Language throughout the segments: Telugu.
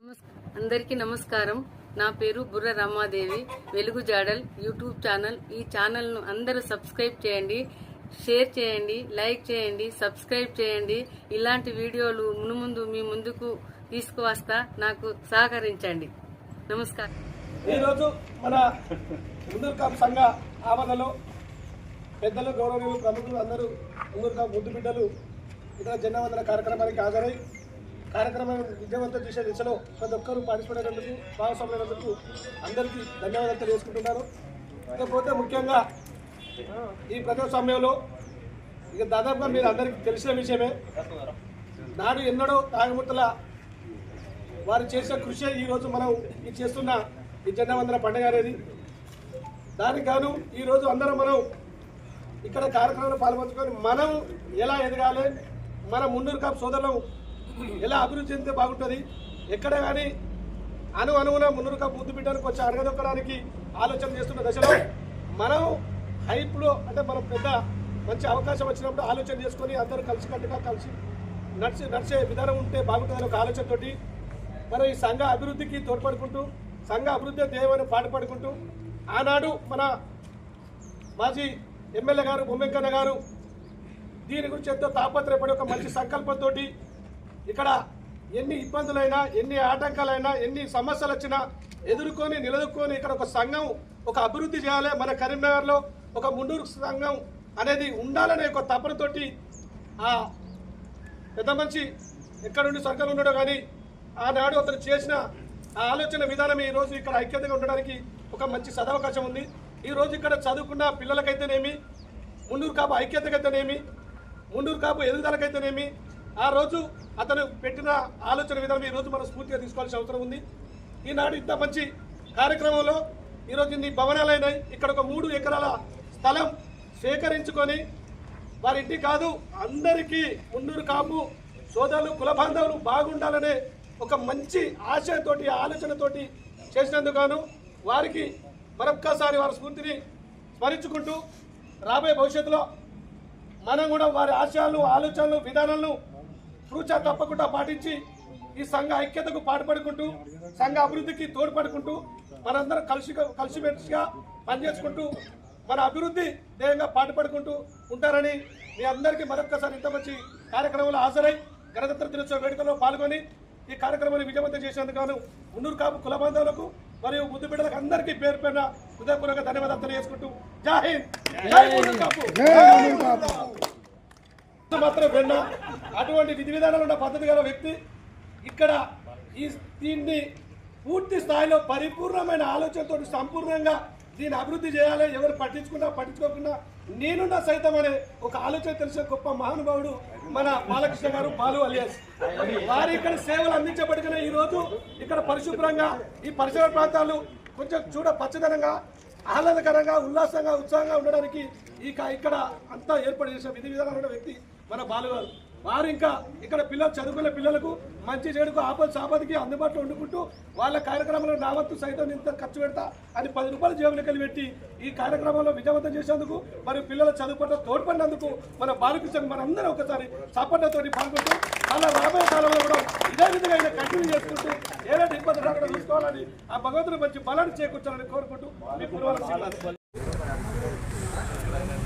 అందరికీ నమస్కారం. నా పేరు బుర్ర రమాదేవి. వెలుగు జాడల్ యూట్యూబ్ ఛానల్. ఈ ఛానల్ను అందరూ సబ్స్క్రైబ్ చేయండి షేర్ చేయండి లైక్ చేయండి సబ్స్క్రైబ్ చేయండి. ఇలాంటి వీడియోలు మునుముందు మీ ముందుకు తీసుకువస్తా నాకు సహకరించండి. నమస్కారం. ఈరోజు మన ముందూరు సంఘ ఆవరణలో పెద్దలు గౌరవనీయులు ప్రముఖులు అందరూ ముందూరు కాపు ముద్దు బిడ్డలు ఇక్కడ జెండావందన కార్యక్రమానికి హాజరై కార్యక్రమం విజయవంతం చేసే దిశలో ప్రతి ఒక్కరూ పార్టిసిపేట్ అయినందుకు భాగస్వామ్యమైనందుకు అందరికీ ధన్యవాదాలు తెలియజేసుకుంటున్నాను. ఇకపోతే ముఖ్యంగా ఈ ప్రజాస్వామ్యంలో ఇక దాదాపుగా మీరు అందరికీ తెలిసిన విషయమే. నాడు ఎన్నడో తాగముత్తల వారు చేసిన కృషి ఈరోజు మనం ఈ చేస్తున్న ఈ జెండావందన పండుగ అనేది. దానికి గాను ఈరోజు అందరం మనం ఇక్కడ కార్యక్రమంలో పాల్పంచుకొని మనం ఎలా ఎదగాలి మన మున్నూరు కాపు సోదరులం ఎలా అభివృద్ధి చెందితే బాగుంటుంది? ఎక్కడ కానీ అను అనుగుణ మున్నురుక బుద్ధి బిడ్డను కొంచెం అడగదొక్కడానికి ఆలోచన చేస్తున్న దశలో మనం హైప్లో అంటే మనం పెద్ద మంచి అవకాశం వచ్చినప్పుడు ఆలోచన చేసుకొని అందరూ కలిసికట్టుగా కలిసి నడిచి నడిచే విధానం ఉంటే బాగుంటుందని ఒక ఆలోచనతోటి మనం ఈ సంఘ అభివృద్ధికి తోడ్పడుకుంటూ సంఘ అభివృద్ధి ధ్యేయమని పాటుపడుకుంటూ ఆనాడు మన మాజీ ఎమ్మెల్యే గారు బొమ్మెంకన్న గారు దీని గురించి ఎంతో తాపత్రయపడి ఒక మంచి సంకల్పంతో ఇక్కడ ఎన్ని ఇబ్బందులైనా ఎన్ని ఆటంకాలైనా ఎన్ని సమస్యలు వచ్చినా ఎదుర్కొని నిలదొక్కొని ఇక్కడ ఒక సంఘం ఒక అభివృద్ధి చేయాలి. మన కరీంనగర్లో ఒక ముండూరు సంఘం అనేది ఉండాలనే ఒక తపనతోటి ఆ పెద్ద మనిషి ఎక్కడుండి నుండి ఉండడో కానీ ఆనాడు అతను చేసిన ఆ ఆలోచన విధానం ఈరోజు ఇక్కడ ఐక్యతగా ఉండడానికి ఒక మంచి సదవకాశం ఉంది. ఈరోజు ఇక్కడ చదువుకున్న పిల్లలకైతేనేమి ముండూరు కాపు ఐక్యతకైతేనేమి ముండూరు కాపు ఎదుగుదలకైతేనేమి ఆ రోజు అతను పెట్టిన ఆలోచన విధానం ఈ రోజు మనం స్ఫూర్తిగా తీసుకోవాల్సిన అవసరం ఉంది. ఈనాడు ఇంత మంచి కార్యక్రమంలో ఈరోజు ఇన్ని భవనాలైనాయి. ఇక్కడ ఒక మూడు ఎకరాల స్థలం సేకరించుకొని వారి ఇంటి కాదు అందరికీ మున్నూరు కాపు సోదరులు కుల బాంధవులు బాగుండాలనే ఒక మంచి ఆశయంతోటి ఆలోచనతోటి చేసినందుకు వారికి మరొక్కసారి వారి స్ఫూర్తిని స్మరించుకుంటూ రాబోయే భవిష్యత్తులో మనం కూడా వారి ఆశయాలను ఆలోచనలు విధానాలను ఫ్రూచా తప్పకుండా పాటించి ఈ సంఘ ఐక్యతకు పాటుపడుకుంటూ సంఘ అభివృద్ధికి తోడ్పడుకుంటూ మనందరం కలిసి కలిసిమెలిసిగా పనిచేసుకుంటూ మన అభివృద్ధి ధ్యేయంగా పాటుపడుకుంటూ ఉంటారని మీ అందరికీ మరొక్కసారి ఇంత మంచి కార్యక్రమంలో హాజరై గణతంత్ర దినోత్సవ వేడుకలో పాల్గొని ఈ కార్యక్రమాన్ని విజయవంతం చేసేందుకు గాను మున్నూరు కాపు కుల బాంధవులకు మరియు ముద్దు బిడ్డలకు అందరికీ పేరు పేరున హృదయపూర్వక ధన్యవాదాలు తెలియజేసుకుంటూ. జై హింద్. జై కాపు. మాత్రం విన్నా అటువంటి విధి విధానాలు ఉన్న పద్ధతి గల వ్యక్తి ఇక్కడ ఈ దీన్ని పూర్తి స్థాయిలో పరిపూర్ణమైన ఆలోచనతో సంపూర్ణంగా దీన్ని అభివృద్ధి చేయాలి. ఎవరు పట్టించుకున్నా పట్టించుకోకుండా నేనున్నా సైతం అనే ఒక ఆలోచన తెలిసిన గొప్ప మహానుభావుడు మన బాలకృష్ణ గారు బాలు అలియాస్. వారు ఇక్కడ సేవలు అందించబడిన ఈ రోజు ఇక్కడ పరిశుభ్రంగా ఈ పరిసర ప్రాంతాలు కొంచెం చూడ పచ్చదనంగా ఆహ్లాదకరంగా ఉల్లాసంగా ఉత్సాహంగా ఉండడానికి ఇక ఇక్కడ అంతా ఏర్పాటు చేసిన విధి విధానాలు ఉన్న వ్యక్తి మన బాలుగారు. వారు ఇంకా ఇక్కడ పిల్లలు చదువుకునే పిల్లలకు మంచి చెడుకు ఆపద సాపదికి అందుబాటులో వండుకుంటూ వాళ్ళ కార్యక్రమంలో నా వంతు సైతం ఇంత ఖర్చు పెడతా అని పది రూపాయల జేబులకి పెట్టి ఈ కార్యక్రమంలో విజయవంతం చేసేందుకు మరియు పిల్లల చదువు పట్ల తోడ్పడినందుకు మన బాలకృష్ణ మనందరం ఒకసారి సాపన్నతోటి పాల్గొంటూ అలా రాబోయే కాలంలో కూడా ఇదే విధంగా ఆయన కంటిన్యూ చేసుకుంటూ ఏదైనా ఇబ్బంది రాకుండా చూసుకోవాలని ఆ భగవంతుని మంచి బలాన్ని చేకూర్చాలని కోరుకుంటూ మీ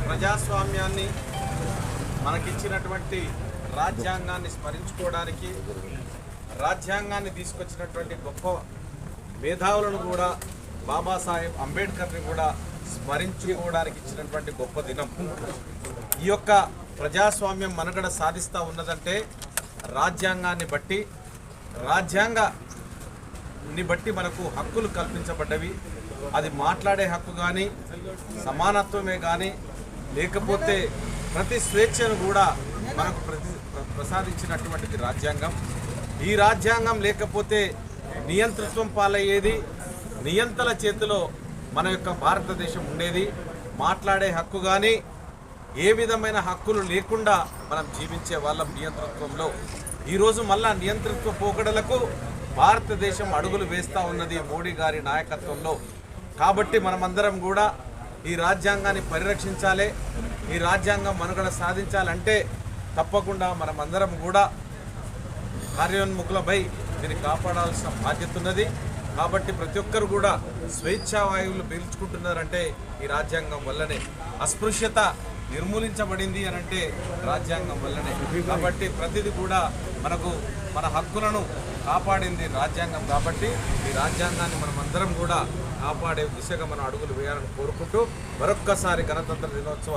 ప్రజాస్వామ్యాన్ని మనకిచ్చినటువంటి రాజ్యాంగాన్ని స్మరించుకోవడానికి రాజ్యాంగాన్ని తీసుకొచ్చినటువంటి గొప్ప మేధావులను కూడా బాబాసాహెబ్ అంబేద్కర్ని కూడా స్మరించుకోవడానికి ఇచ్చినటువంటి గొప్ప దినం. ఈ యొక్క ప్రజాస్వామ్యం మనుగడ సాధిస్తూ ఉన్నదంటే రాజ్యాంగాన్ని బట్టి రాజ్యాంగాన్ని బట్టి మనకు హక్కులు కల్పించబడ్డవి. అది మాట్లాడే హక్కు కానీ సమానత్వమే కానీ లేకపోతే ప్రతి స్వేచ్ఛను కూడా మనకు ప్రతి ప్ర- ప్రసాదించినటువంటిది రాజ్యాంగం. ఈ రాజ్యాంగం లేకపోతే నియంతృత్వం పాలయ్యేది నియంతల చేతిలో మన యొక్క భారతదేశం ఉండేది. మాట్లాడే హక్కు కానీ ఏ విధమైన హక్కులు లేకుండా మనం జీవించే వాళ్ళం నియంతృత్వంలో. ఈరోజు మళ్ళా నియంతృత్వ పోకడలకు భారతదేశం అడుగులు వేస్తూ ఉన్నది మోడీ గారి నాయకత్వంలో. కాబట్టి మనమందరం కూడా ఈ రాజ్యాంగాన్ని పరిరక్షించాలి. ఈ రాజ్యాంగం మనుగడ సాధించాలంటే తప్పకుండా మనమందరం కూడా కార్యోన్ముఖులపై దీన్ని కాపాడాల్సిన బాధ్యత ఉన్నది. కాబట్టి ప్రతి ఒక్కరు కూడా స్వేచ్ఛా వాయువులు పీల్చుకుంటున్నారంటే ఈ రాజ్యాంగం వల్లనే. అస్పృశ్యత నిర్మూలించబడింది అని అంటే రాజ్యాంగం వల్లనే. కాబట్టి ప్రతిదీ కూడా మనకు మన హక్కులను కాపాడింది రాజ్యాంగం కాబట్టి ఈ రాజ్యాంగాన్ని మనం అందరం కూడా కాపాడే దిశగా మనం అడుగులు వేయాలని కోరుకుంటూ మరొక్కసారి గణతంత్ర దినోత్సవ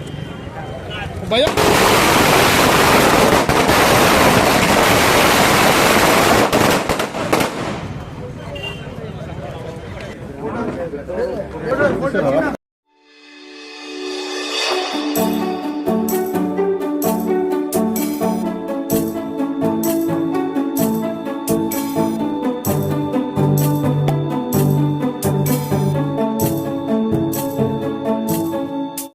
ba yan?